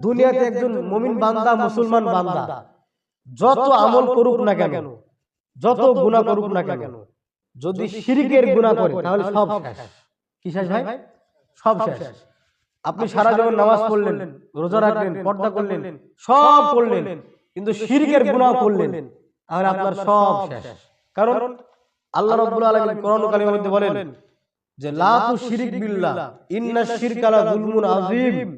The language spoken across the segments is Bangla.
দুনিয়াতে একজন মুমিন বান্দা মুসলমান বান্দা। যত আমল করুক না কেন যত গুনাহ করুক না কেন যদি শিরিকের গুনাহ করে তাহলে সব শেষ। কি শেষ ভাই সব শেষ। আপনি সারা জীবন নামাজ পড়লেন রোজা রাখলেন পর্দা করলেন সব করলেন। কিন্তু শিরিকের গুনাহ করলেন তাহলে আপনার সব শেষ। কারণ আল্লাহ রাব্বুল আলামিন কোরআন কালিমের মধ্যে বলেন যে লা তুশরিক বিল্লাহ ইন্না শিরকা লা যুলমুন আযীম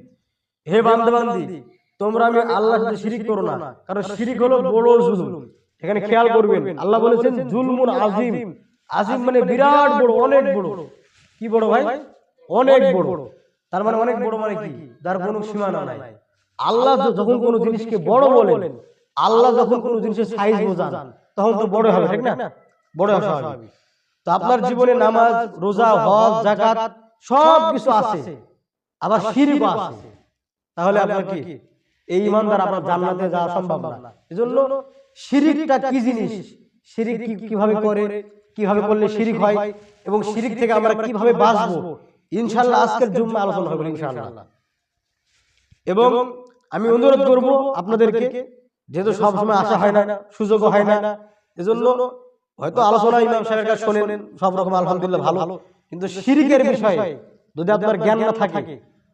হে বান্দি তোমরা আমি আল্লাহ সাথে শিরিক করো না কারণ শিরিক হলো বড় জুলুম। এখানে খেয়াল করবেন আল্লাহ বলেছেন জুলমুন আযীম আযীম মানে বিরাট বড় অনেক বড়। কি বড় ভাই? অনেক বড়। তার মানে অনেক বড় মানে কি? যার কোনো সীমানা নাই। আল্লাহ যখন কোনো জিনিসকে বড় বলেন আল্লাহ যখন কোনো জিনিসের সাইজ বোঝান তখন তো বড় হবে ঠিক না? বড় হবে তো আপনার জীবনে নামাজ রোজা হজ জাকাত সব কিছু আছে আবার শিরকও আছে তাহলে আপনার কি? এই ইমানদার আপনার জান্নাতে যাওয়া সম্ভব না। এজন্য শিরিকটা কি জিনিস? শিরিক কি কীভাবে করে কীভাবে করলে শিরিক হয় এবং শিরিক থেকে আমরা কীভাবে বাঁচবো? ইনশাআল্লাহ আজকের জুম্মা আলোচনা হবে ইনশাআল্লাহ। এবং আমি অনুরোধ করব আপনাদেরকে যেহেতু সব সময় আসা হয় না সুযোগও হয় না এজন্য হয়তো আলোচনা ইমাম সাহেবের কাছে শোনেন সব রকম আলহামদুলিল্লাহ ভালো। কিন্তু শিরিকের বিষয়ে যদি আপনার জ্ঞান না থাকে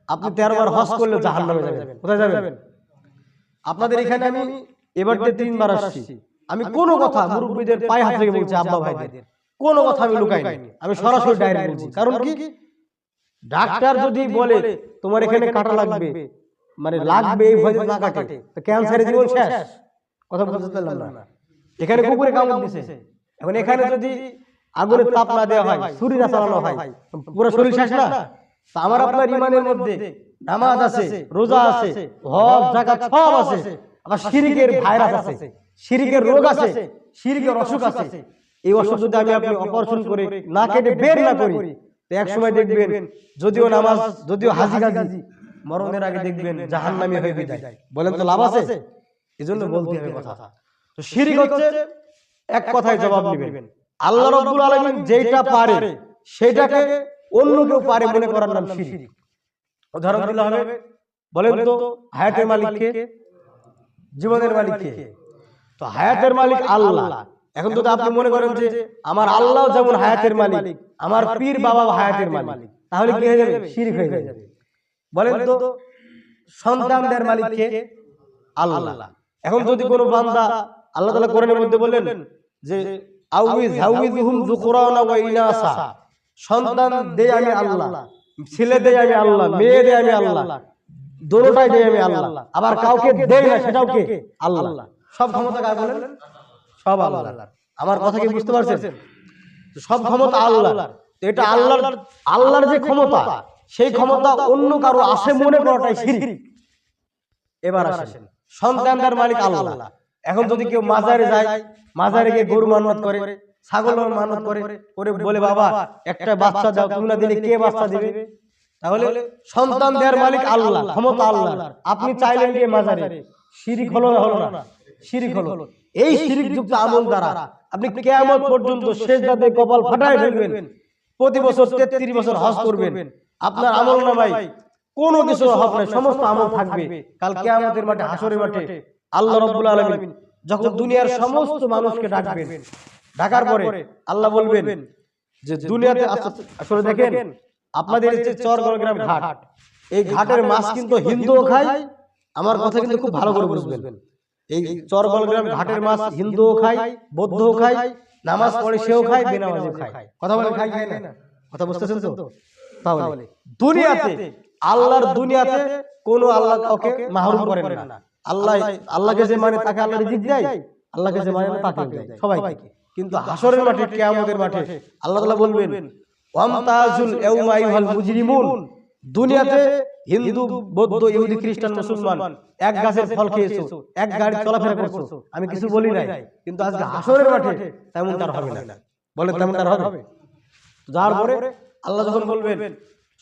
আপনি তেরো বার হজ করলে জাহান নামে যাবেন। কোথায় যাবেন? আপনাদের এখানে আমি এবার তিনবার আসছি। আমি কোনো কথা মুরব্বীদের পায়ে হাত থেকে বলছি আব্বা ভাইদের। কোনো কথা আমি লুকাই আমি সরাসরি ডাইরেক্ট বলছি কারণ কি? ডাক্তার যদি বলে তোমার এখানে কাটা লাগবে। মানে লাগবে এই ভয় না কাটে। তো ক্যান্সারের জীবন শেষ। কথা বুঝতে পারলাম না। এখানে কুকুরে কামড় দিছে। এখন এখানে যদি আগুনের তাপ না দেওয়া হয় ছুরি না চালানো হয় পুরো শরীর শেষ না আমার আপনার ইমানের মধ্যে নামাজ আছে রোজা আছে হজ জাকাত সব আছে আবার শিরিকের ভাইরাস আছে শিরিকের রোগ আছে শিরিকের অসুখ আছে এই অসুখ যদি আমি আপনি অপারেশন করে না কেটে বের না করি তো এক সময় দেখবেন যদিও নামাজ যদিও হাজি গাজি মরণের আগে দেখবেন জাহান্নামী হয়ে বিদায় বলেন তো লাভ আছে? এজন্য বলতে হবে কথা। তো শিরিক হচ্ছে এক কথায় জবাব নেবেন। আল্লাহ রাব্বুল আলামিন যেটা পারে সেটাকে অন্য কেউ পারে মনে করার নাম শিরিক। উদাহরণ দিলে হবে বলেন তো হায়াতের মালিক কে জীবনের মালিক কে তো হায়াতের মালিক আল্লাহ। এখন যদি আপনি মনে করেন যে আমার আল্লাহ যেমন হায়াতের মালিক আমার পীর বাবা হায়াতের মালিক তাহলে কি হয়ে যাবে? শিরিক হয়ে যাবে। বলেন তো সন্তানদের মালিক কে আল্লাহ। এখন যদি কোনো বান্দা আল্লাহ তাআলা কোরআনের মধ্যে বলেন যে আউইজ হাউইজুহুম যুকরানা ওয়া ইনাসা। সন্তান দেই আমি আল্লাহ ছেলে দেই আমি আল্লাহ মেয়ে দেই আমি আল্লাহ দোনোটাই দেই আমি আল্লাহ আবার কাউকে দেই না সেটাও কে? আল্লাহ। সব ক্ষমতা কার বলেন? সব আল্লাহ আমার কথা কি বুঝতে পারছেন? সব ক্ষমতা আল্লাহ এটা আল্লাহর আল্লাহর যে ক্ষমতা সেই ক্ষমতা অন্য কারও আসে মনে করাটাই শিরিক। এবার আসেন। সন্তানদার মালিক আল্লাহ। এখন যদি কেউ মাজারে যায় মাজারে গিয়ে গরু মানত করে ছাগল মানত করে করে বলে বাবা একটা বাচ্চা দাও তুমি না দিলে কে বাচ্চা দিবে? তাহলে সন্তান দেওয়ার মালিক আল্লাহ ক্ষমতা আল্লাহ। আপনি চাইলেন গিয়ে মাজারে শিরিক হলো না হলো না। শিরিক হলো। এই শিরিক যুক্ত আমল দ্বারা আপনি কেয়ামত পর্যন্ত শেষ দাতে কপাল ফাটায় ফেলবেন। প্রতি বছর তেত্রিশ বছর হজ করবেন। আপনার আমল নামাই কোনো কিছু হবে না সমস্ত আমল থাকবে। কাল কেয়ামতের মাঠে হাসরের মাঠে আল্লাহ রাব্বুল আলামিন যখন দুনিয়ার সমস্ত মানুষকে ডাকবেন ডাকার পরে আল্লাহ বলবেন যে দুনিয়াতে আসলে দেখেন আপনাদের এই যে চরগড় গ্রাম ঘাট এই ঘাটের মাছ কিন্তু হিন্দুও খায় আমার কথা কিন্তু খুব ভালো করে বুঝবেন। এই চরগড় গ্রাম ঘাটের মাছ হিন্দুও খায় বৌদ্ধও খায় নামাজ পড়ে সেও খায় বেনামাজিও খায়। কথা বলে খায় খায় না? কথা বুঝতেছেন তো? তাহলে দুনিয়াতে আল্লাহর দুনিয়াতে কোনো আল্লাহ কাউকে মাহরুম করেন না। আল্লাহ আল্লাহকে যে মানে তাকে আল্লাহ রিজিক দেয় আল্লাহকে যে মানে না তাকে দেয় সবাইকে কিন্তু হাসরের মাঠে কিয়ামতের মাঠে আল্লাহ তাআলা বলবেন ওয়ামতাজুল ইয়াউমা আইয়ুহাল মুজরিমুন। দুনিয়াতে হিন্দু বৌদ্ধ ইহুদি খ্রিস্টান মুসলমান এক গাছের ফল খেয়েছো এক গাড়ি চলাফেরা করছ আমি কিছু বলি নাই কিন্তু আজকে হাসরের মাঠে তেমন তার হবে না। বলে তেমন তার হবে। যার পরে আল্লাহ যখন বলবেন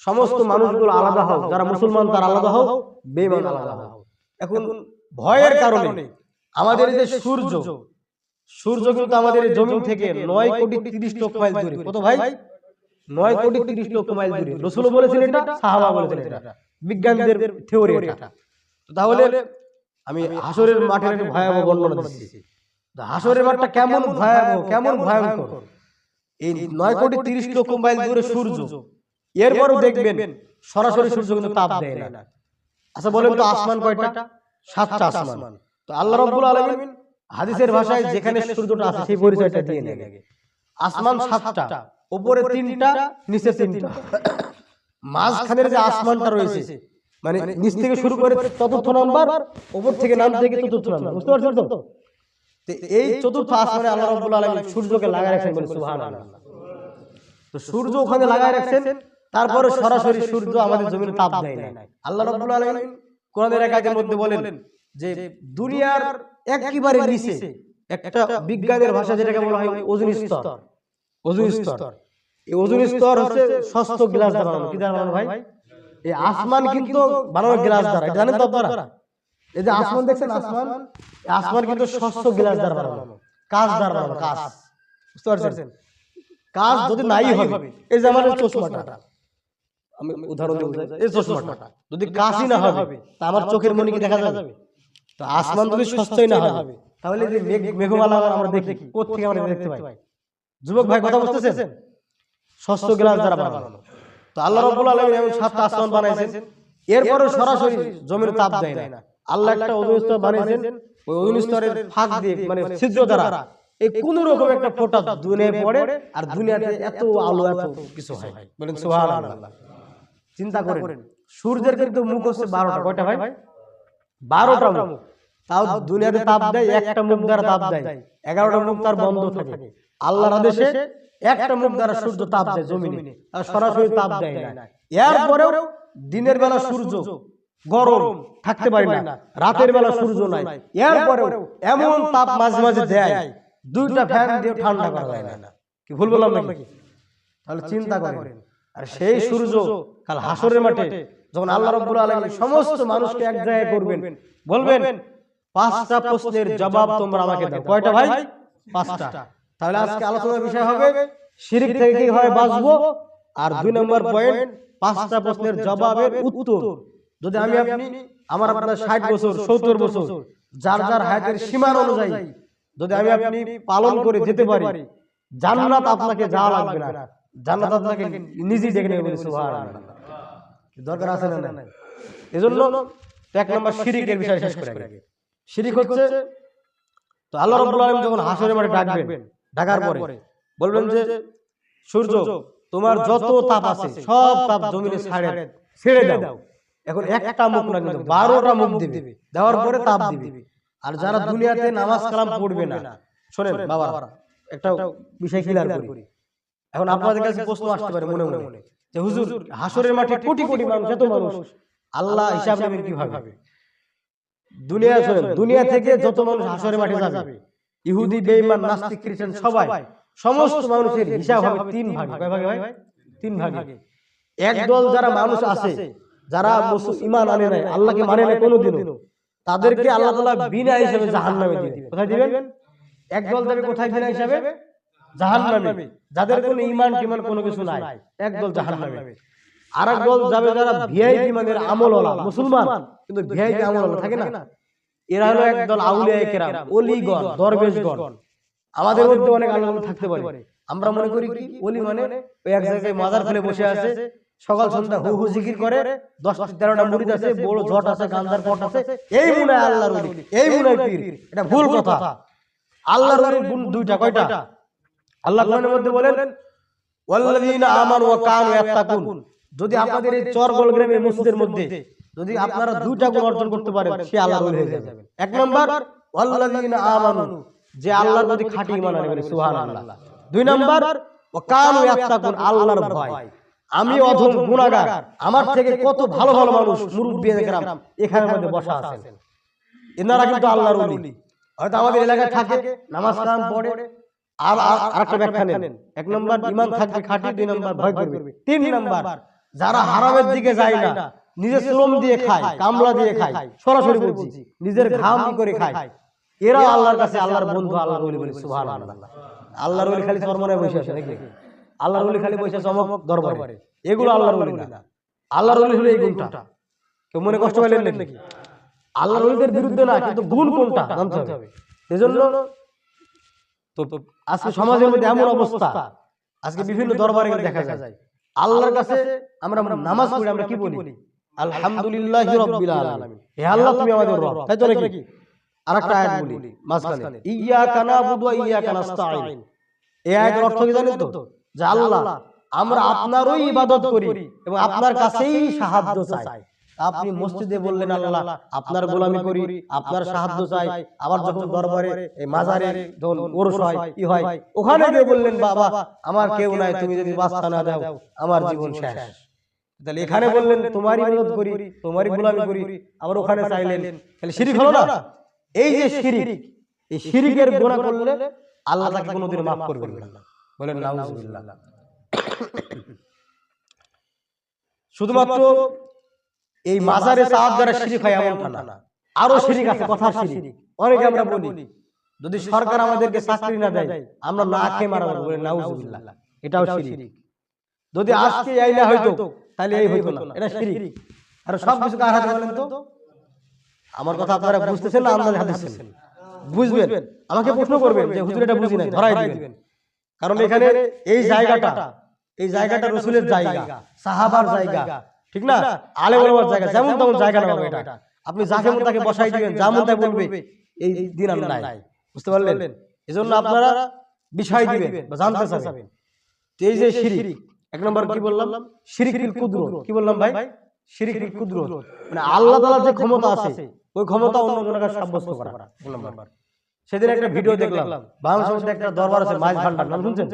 সমস্ত মানুষগুলো আলাদা হোক যারা মুসলমান তারা আলাদা হোক বেঈমান আলাদা হোক এখন ভয়ের কারণে আমাদের এই যে সূর্য সূর্য কিন্তু আমাদের জমিন থেকে নয় কোটি তিরিশ লক্ষ মাইল দূরে। কত ভাই? নয় কোটি তিরিশ লক্ষ মাইল দূরে। রসুল বলেছেন এটা, সাহাবা বলেছেন এটা। বিজ্ঞানীদের থিওরি এটা। তাহলে আমি হাসরের মাঠের একটা ভয়াবহ বর্ণনা দিচ্ছি। হাসরের মাঠটা কেমন ভয়াবহ, কেমন ভয়ঙ্কর? এই নয় কোটি তিরিশ লক্ষ মাইল দূরে সূর্য, এরপরও দেখবেন সরাসরি সূর্য কিন্তু তাপ দেয় না। আচ্ছা বলেন তো আসমান কয়টা? সাতটা আসমান। তো আল্লাহ রাব্বুল আলামিন হাদিসের ভাষায় যেখানে সূর্যটা আছে সেই পরিচয়টা দিয়ে নেন আসমান সাতটা উপরে তিনটা নিচে তিনটা। মাঝখানের যে আসমানটা রয়েছে মানে নিচ থেকে শুরু করে চতুর্থ নাম্বার উপর থেকে নাম থেকে চতুর্থ নাম্বার বুঝতে পারছেন তো? তো এই চতুর্থ আসমানে আল্লাহ রাব্বুল আলামিন সূর্যকে লাগায় রাখছেন বলে সুবহানাল্লাহ। তো সূর্য ওখানে লাগায় রাখছেন তারপরে সরাসরি সূর্য আমাদের জমিনে তাপ দেয় না আল্লাহ রাব্বুল আলামিন কোরআনের এক আয়াতের মধ্যে বলেন যে দুনিয়ার একেবারে নিচে। একটা বিজ্ঞানের ভাষা যেটাকে বলা হয় ওজন স্তর। ওজোন স্তর। এই ওজোন স্তর হচ্ছে ষষ্ঠ গ্লাস দ্বারা বানানো। কি দ্বারা বানানো ভাই? এই আসমান কিন্তু বানানো গ্লাস দ্বারা। জানেন তো আপনারা? এই যে আসমান দেখছেন আসমান? আসমান। কিন্তু ষষ্ঠ গ্লাস দ্বারা বানানো। কাঁচ দ্বারা বানানো। কাঁচ। বুঝতে পারছেন? কাজ যদি নাই হবে এই যে আমাদের চশমাটা। আমি উদাহরণ দিয়ে এই চশমাটা। যদি কাশই না হবে তা আমার চোখের মনে কি দেখা যাবে? তো আসমান যদি সস্তই না হবে তাহলে যে মেঘ মেঘমালা আমরা দেখি কোথেকে আমরা দেখতে পাই? যুবক ভাই কথা বুঝতেছেন ষষ্ঠ গ্লাস দ্বারা বানানো তো আল্লাহ রাব্বুল আলামিন এমন সাতটা আসমান বানাইছেন। এরপরে সরাসরি জমির তাপ দেয় না। আল্লাহ একটা ওজন স্তর বানিয়েছেন ওই ওজন স্তরের ফাঁক দিয়ে মানে ছিদ্র দ্বারা এই কোন রকম একটা ফোঁটা দুনিয়ায় পড়ে আর দুনিয়াতে এত আলো এত কিছু হয়। বলেন সুবহানাল্লাহ। চিন্তা করেন সূর্যের কিন্তু মুখ হচ্ছে বারোটা কয়টা ভাই বারোটা মুখ। তাও দুনিয়াতে তাপ দেয় একটা মুখ দ্বারা তাপ দেয়। এগারোটা মুখ তার বন্ধ থাকে। আল্লাহর আদেশে একটা মুখ দ্বারা সূর্য তাপ দেয় জমিনে। আর সরাসরি তাপ দেয় না। এরপরেও দিনের বেলা সূর্য গরম থাকতে পারে না। রাতের বেলা সূর্য নাই। এরপরেও এমন তাপ মাঝে মাঝে দেয়। দুইটা ফ্যান দিয়ে ঠান্ডা করা যায় না। কি ভুল বললাম নাকি? তাহলে চিন্তা করেন। আর সেই সূর্য কাল হাসরের মাঠে যখন আল্লাহ রাব্বুল আলামিন সমস্ত মানুষকে এক জায়গায় করবেন বলবেন পাঁচটা প্রশ্নের জবাব তোমরা আমাকে দাও। কয়টা ভাই? পাঁচটা। তাহলে আজকে আলোচনার বিষয় হবে শিরিক থেকে কি হয় বাঁচবো? আর দুই নম্বর পয়েন্ট পাঁচটা প্রশ্নের জবাবের উত্তর। যদি আমি আপনি আমার আপনার ষাট বছর সত্তর বছর যার যার হায়াতের সীমার অনুযায়ী যদি আমি আপনি পালন করে যেতে পারি জান্নাত আপনাকে যাওয়া লাগবে না। জান্নাত আপনাকে নিজেই ডেকে নেবে বলে সুবহানাল্লাহ দরকার আছে না নাই? এজন্য এক নম্বর শিরিকের বিষয় শেষ করে আগে। শিরিক হচ্ছে তো আল্লাহ রাব্বুল আলামিন যখন হাসরের মাঠে ডাকবেন ডাকার পরে বলবেন যে সূর্য তোমার যত তাপ আছে সব তাপ জমিনে ছাড়ে ছেড়ে দাও এখন একটা মুখ না কিন্তু বারোটা মুখ দিবে। দেওয়ার পরে তাপ দিবে। আর যারা দুনিয়াতে নামাজ কালাম পড়বে না শোনেন বাবা একটা বিষয় ক্লিয়ার করি। এখন আপনাদের কাছে প্রশ্ন আসতে পারে মনে। মনে। যে হুজুর হাসরের মাঠে কোটি কোটি মানুষ এত মানুষ। আল্লাহ হিসাব নেবেন কীভাবে? দুনিয়া দুনিয়া থেকে যত মানুষ হাসরের মাঠে যাবে ইহুদি বেঈমান নাস্তিক খ্রিস্টান সবাই। সমস্ত মানুষের হিসাব হবে তিন ভাগে। কয় ভাগে ভাই? তিন ভাগে। একদল যারা মানুষ আছে যারা ইমান আনে নাই আল্লাহকে মানে না কোনোদিনও। তাদেরকে আল্লাহ তাআলা বিনা হিসাবে জাহান্নামে দিবেন। কোথায় দিবেন? একদল যাবে কোথায় বিনা হিসাবে? জাহান্নামে। যাদের কোনো ইমান কোনো কিছু নাই। একদল জাহান্নামে আর এক দল যাবে যারা ভিআইপি আমলওয়ালা মুসলমান। কিন্তু ভিআইপি আমলওয়ালা থাকে না। এরা হলো একদল আউলিয়া কেরাম অলিগণ দরবেশগণ। আমাদের মধ্যে অনেক আল্লাহ থাকতে পারে। আমরা মনে করি কি? অলি মানে ওই এক জায়গায় মাজার খুলে বসে আছে সকাল সন্ধ্যা হু হু জিকির করে দশ তেরোটা মুড়িদ আছে বড় ঝট আছে গান্ধার পট আছে এই মনে আল্লাহর এই মনে পীর। এটা ভুল কথা। আল্লাহর গুণ দুইটা কয়টা আল্লাহ কোরআনের মধ্যে বলেন ওয়াল্লাযীনা আমানু ওয়া কানু ইয়াত্তাকুন। যদি আপনাদের এই চরগল গ্রামের মসজিদের মধ্যে যদি আপনারা দুইটা গুণ অর্জন করতে পারেন সে আল্লাহর ওলি হয়ে যাবেন এক নাম্বার ওয়াল্লাযীনা আমানু যে আল্লাহর প্রতি খাঁটি ঈমান আনে বলে সুবহানাল্লাহ। দুই নাম্বার ওয়া কানু ইয়াত্তাকুন আল্লাহর ভয়। আমি অধম গুনাহগার। আমার থেকে কত ভালো ভালো মানুষ মুরব্বি একরাম এখানের মধ্যে বসা আছেন। এনারা কিন্তু আল্লাহর ওলি। হয়তো আমাদের এলাকায় থাকে নামাজ কালাম পড়ে আর আর- আরেকটা ব্যাখ্যা নেন। এক নম্বর ইমান থাকবে খাঁটি দুই নম্বর ভয় করবে। তিন নম্বর যারা হারামের দিকে যায় না নিজের শ্রম দিয়ে খায় কামলা দিয়ে খায় সরাসরি বলছি নিজের ঘাম করে খায়। এরা আল্লাহর কাছে আল্লাহর বন্ধু আল্লাহর ওলি বলে সুবহানাল্লাহ। আল্লাহর ওলি খালি চরমনায় বসে আছে নাকি? আল্লাহর ওলি খালি বসে দরবারে। এগুলো আল্লাহর ওলি না। আল্লাহর ওলি হলো এই গুণটা। কেউ মনে কষ্ট পাইলেন নাকি? আল্লাহর ওলিদের বিরুদ্ধে না কিন্তু গুণ কোনটা? জানতে হবে। এজন্য তো আজকে সমাজের মধ্যে এমন অবস্থা। আজকে বিভিন্ন দরবারে দেখা যায়। আল্লাহর কাছে আমরা নামাজ পড়ি আমরা কি বলি? আলহামদুলিল্লাহ রাব্বিল আলামিন। হে আল্লাহ তুমি আমাদের রব। তাই তো নাকি? আরেকটা আয়াত বলি মাঝখানে। ইyyaka নাবুদু ওয়া ইyyaka নাস্তাঈন এই আয়াতের অর্থ কি জানেন তো? যে আল্লাহ আমরা আপনারই ইবাদত করি এবং আপনার কাছেই সাহায্য চাই। আপনি মসজিদে বললেন আল্লাহ আপনার গোলামি করি আপনার সাহায্য চাই আবার যখন দরবারে এই মাজারে যখন ওরস হয় ই হয় ওখানে গিয়ে বললেন বাবা আমার কেউ নাই তুমি যদি বাস্তা না দাও আমার জীবন শেষ। তাহলে এখানে বললেন তোমারই ইবাদত করি তোমারই গোলামি করি আবার ওখানে চাইলেন। তাহলে শিরিক হলো না? এই যে শিরিক এই শিরিকের গুনাহ করলে আল্লাহ তাকে কোনোদিন মাফ করবেন না। বলেন নাউজুবিল্লাহ। শুধুমাত্র এই মাজারে চাওয়ার দ্বারা শিরিক হয় এমনটা না আরও শিরিক আছে কথা শিরিক। অনেকে আমরা বলি যদি সরকার আমাদেরকে চাকরি না দেয় আমরা না খেয়ে মারা বলে নাউজুবিল্লাহ। এটাও শিরিক। যদি আজকে এই না হইতো তাহলে এই হইতো না। এটা শিরিক। আর সব কিছু কার হাতে বলেন তো? আমার কথা আপনারা বুঝতেছেন না আপনাদের হাতে বুঝবেন? আমাকে প্রশ্ন করবেন যে হুজুর এটা বুঝি নাই ধরাই দিবেন। কারণ এখানে এই জায়গাটা এই জায়গাটা রসুলের জায়গা সাহাবার জায়গা ঠিক না? আলে ওলামার জায়গা যেমন তেমন জায়গা না এটা। আপনি যাকে মন তাকে বসাই দিবেন যেমন তাই বলবে এই দিন আর নাই। বুঝতে পারলেন? এজন্য আপনারা বিষয় দিবেন বা জানতে চাবেন। এই যে শিরিক এক নম্বর কি বললাম? শিরিকুল কুদ্র কি বললাম ভাই? শিরিকুল কুদ্র মানে আল্লাহ তাআলার যে ক্ষমতা আছে ওই ক্ষমতা অন্য জনের কাছে সাব্যস্ত করা। এক নম্বর। সেদিন একটা ভিডিও দেখলাম। মধ্যে একটা দরবার আছে মাইজ ভান্ডার নাম শুনছেন?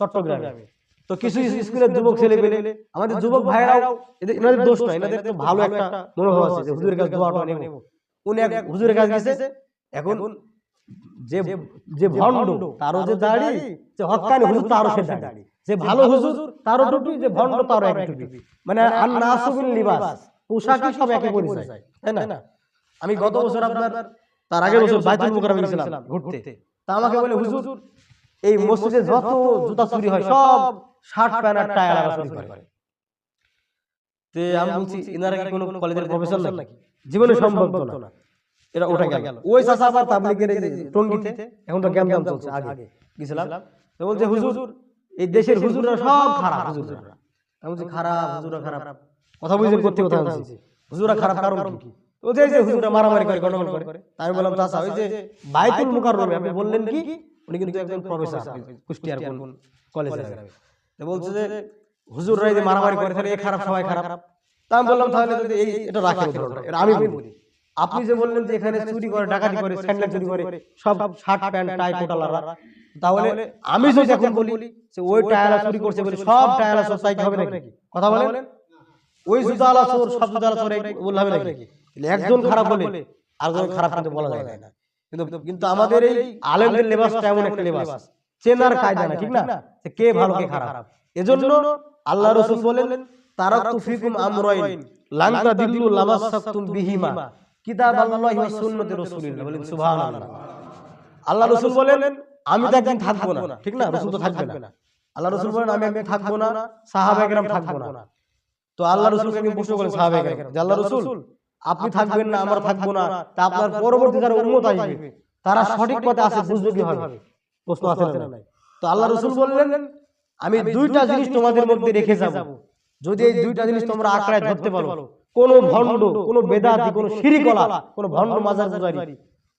চট্টগ্রামে। তো কিছু স্কুলের যুবক ছেলে পেলে আমাদের যুবক ভাইরাও এনাদের দোষ নয় এনাদের তো ভালো একটা মনোভাব আছে যে হুজুরের কাছে দোয়াটা নেব। উনি এক হুজুরের কাছে গেছে এখন যে যে ভণ্ড তারও যে দাড়ি যে হক্কানি হুজুর তারও সে দাড়ি। যে ভালো হুজুর তারও টুপি যে ভণ্ড তারও এক টুপি। মানে আর নাসুবিল লিবাস পোশাকই সব একে পরিচয় তাই না? আমি গত বছর আপনার তার আগের বছর বাইতুল মুকাররমে গেছিলাম। ঘুরতে তা আমাকে বলে হুজুর এই মসজিদে যত জুতা চুরি হয় সব শার্ট প্যান্ট আর টাই আলাদা চুরি করে। তে আমি বলছি এনারা কি কোনো কলেজের প্রফেসর নাকি? জীবনে সম্ভব না। এটা ওটা গেল। ওই চাচা আবার তাবলিগের টঙ্গিতে এখন তো জ্ঞান চলছে আগে। গেছিলাম। তো বলছে হুজুর এই দেশের হুজুররা সব খারাপ হুজুররা। আমি বলছি খারাপ হুজুররা খারাপ। কথা বুঝেন করতে কথা বলছি। হুজুররা খারাপ কারণ কি? তো যে হুজুররা মারামারি করে গন্ডগোল করে। তা আমি বললাম চাচা ওই যে বাইতুল মুকাররমে আপনি বললেন কি উনি কিন্তু একজন প্রফেসর কুষ্টিয়ার কোন কলেজে তো বলছে যে হুজুররা এই যে মারামারি করে তাহলে এ খারাপ সবাই খারাপ। তা আমি বললাম তাহলে যদি এই এটা রাখেন এটা আমি বলি। আপনি যে বললেন যে এখানে চুরি করে ডাকাতি করে স্যান্ডেল চুরি করে সব শার্ট প্যান্ট টাই কোটালারা। তাহলে আমি যদি এখন বলি যে ওই টায়ালা চুরি করছে বলে সব টায়ালা সব চাইতে হবে নাকি? কথা বলেন? ওই জুতা আলা চোর সব জুতা আলা চোর বললে হবে নাকি একজন খারাপ বলে আরেকজন খারাপ কিন্তু বলা যায় না কিন্তু কিন্তু আমাদের এই আলেমদের লেবাসটা এমন একটা লেবাস। চেনার কায়দা না ঠিক না? কে ভালো কে খারাপ? এজন্য আল্লাহ রাসূল বলেন তারাকতু ফিকুম আমরাইন লান তাদিল্লু লামাসাকতুম বিহিমা। কিতাবাল্লাহি ওয়া সুন্নতি রাসূলিল্লাহ বলেন সুবহানাল্লাহ। আল্লাহ রাসূল বলেন আমি তো একদিন থাকব না ঠিক না? রাসূল তো থাকবে না। আল্লাহ রাসূল বলেন আমি একদিন থাকব না। সাহাবা একরাম থাকব না। তো আল্লাহ রসুলকে আমি প্রশ্ন করেন সাহাবে যে আল্লাহ রসুল আপনি থাকবেন না আমরা থাকব না তা আপনার পরবর্তী যারা উন্মত আসবে তারা সঠিক পথে আছে বুঝবে কি হবে। প্রশ্ন আছে না তো আল্লাহ রসুল বললেন আমি দুইটা জিনিস তোমাদের মধ্যে রেখে যাব। যদি এই দুইটা জিনিস তোমরা আঁকড়ায় ধরতে পারো কোন ভণ্ড কোন বেদাতি কোন শিরিকলা কোন ভণ্ড মাজার পূজারি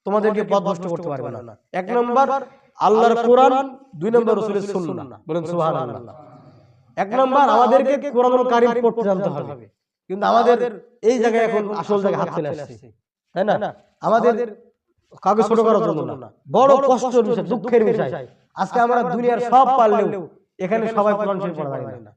তোমাদেরকে পথ নষ্ট করতে পারবে না। এক নম্বর আল্লাহর কোরআন দুই নম্বর রসুলের সুন্নাহ। বলেন সুবহানাল্লাহ। এক নম্বর আমাদেরকে কোরআনুল কারিম পড়তে জানতে হবে কিন্তু আমাদের এই জায়গায় এখন আসল জায়গায় হাত চলে আসছে। তাই না? আমাদের কাউকে ছোট করার জন্য না। বড় কষ্টের বিষয় দুঃখের বিষয়। আজকে আমরা দুনিয়ার সব পারলেও এখানে সবাই কোরআন শরীফ পড়া যায় না।